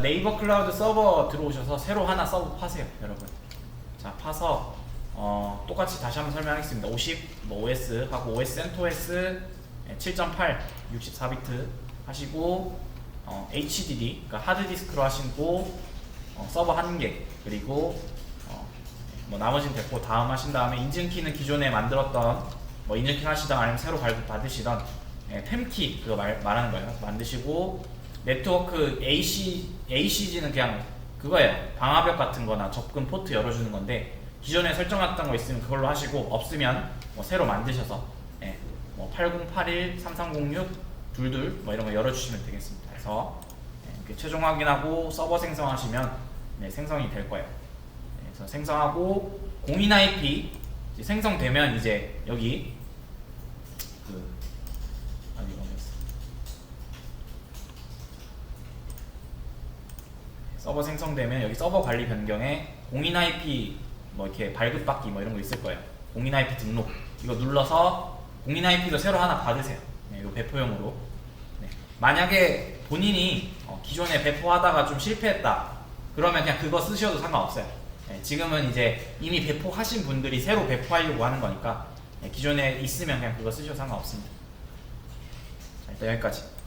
네이버 클라우드 서버 들어오셔서 새로 하나 서버 파세요, 여러분. 자, 파서 어, 똑같이 다시 한번 설명하겠습니다. 50, 뭐 OS 하고 OS CentOS 7.8 64비트 하시고 어, HDD, 그러니까 하드디스크로 하시고 어, 서버 한 개, 그리고 어, 뭐 나머지는 됐고 다음 하신 다음에 인증키는 기존에 만들었던 뭐 인증키 하시던 아니면 새로 발급 받으시던 예, 템키 그거 말, 말하는 거예요. 만드시고 네트워크 AC ACG는 그냥 그거예요. 방화벽 같은 거나 접근 포트 열어주는 건데 기존에 설정했던 거 있으면 그걸로 하시고 없으면 뭐 새로 만드셔서 예, 뭐 8081, 3306, 둘둘 뭐 이런 거 열어주시면 되겠습니다. 그래서 예, 최종 확인하고 서버 생성하시면 네, 생성이 될 거예요. 네, 그래서 생성하고 공인 IP 생성되면 이제 여기 그 서버 생성되면 여기 서버 관리 변경에 공인 IP 뭐 이렇게 발급받기 뭐 이런 거 있을 거예요. 공인 IP 등록 이거 눌러서 공인 IP도 새로 하나 받으세요. 네, 이거 배포용으로. 네. 만약에 본인이 어, 기존에 배포하다가 좀 실패했다. 그러면 그냥 그거 쓰셔도 상관없어요. 네, 지금은 이제 이미 배포하신 분들이 새로 배포하려고 하는 거니까 네, 기존에 있으면 그냥 그거 쓰셔도 상관없습니다. 자, 일단 여기까지.